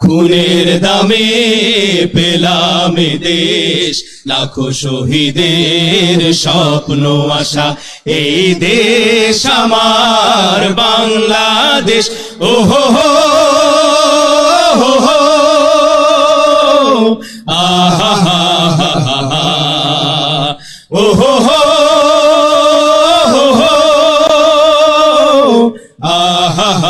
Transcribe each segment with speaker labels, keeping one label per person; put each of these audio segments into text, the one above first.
Speaker 1: খুনের দামে পেলাম দেশ। লাখো শহীদের স্বপ্ন, আশা, এই দেশ আমার বাংলাদেশ। ও হো হো হো হো, আহা, হা হা হা হা ও হো হো হো হো, আহা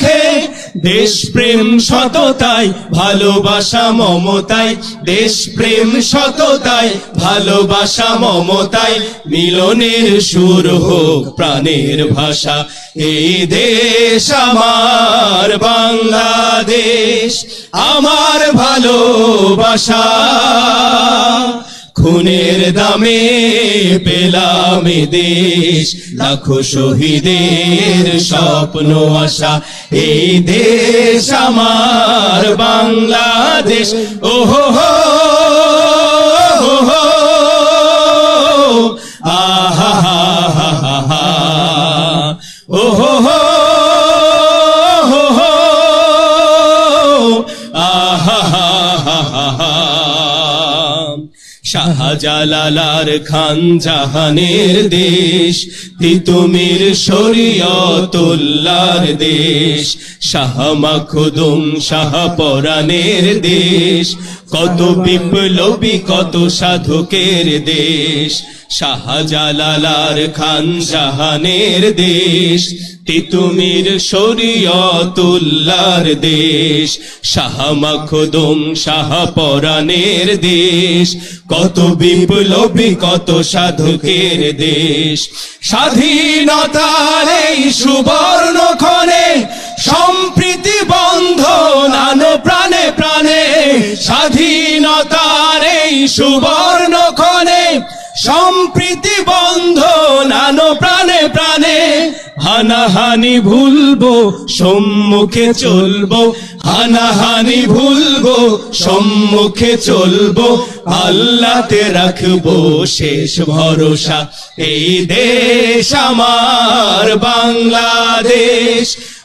Speaker 1: রুখে দেশ প্রেম সততাই, ভালোবাসা মমতাই। দেশ প্রেম সততাই, ভালোবাসা মমতাই। মিলনের সুর হোক প্রাণের ভাষা। এই দেশ আমার বাংলাদেশ, আমার ভালোবাসা। খুনের দামে পেলাম দেশ। লাখো শহীদের স্বপ্ন আশা, এই দেশ আমার বাংলাদেশ। ও হো হো হো শাহজালালার খান জাহানের দেশ, তিতুমির শরীয়তুল্লার দেশ, শাহ মাখদুম শাহ পরাণের দেশ, কত বিপ্লবী, কত সাধকের দেশ, শাহজালালার খান জাহানের দেশ তিতুমির শরীয়তুল্লার দেশ। শাহ মখদুম, শাহ পরাণের দেশ। কত বিপ্লবী, কত সাধকের দেশ। স্বাধীনতার এই সুবর্ণ ক্ষণে সম্প্রীতি বন্ধ নানো প্রাণে প্রাণে। স্বাধীনতার এই সুবর্ণ ক্ষণে সম্প্রীতি বন্ধ নানো প্রাণে প্রাণে। হানাহানি ভুলবো, সম্মুখে চলবো। হানাহানি ভুলবো, সম্মুখে চলবো। আল্লাহতে রাখব শেষ ভরসা। এই দেশ আমার, বাংলাদেশ।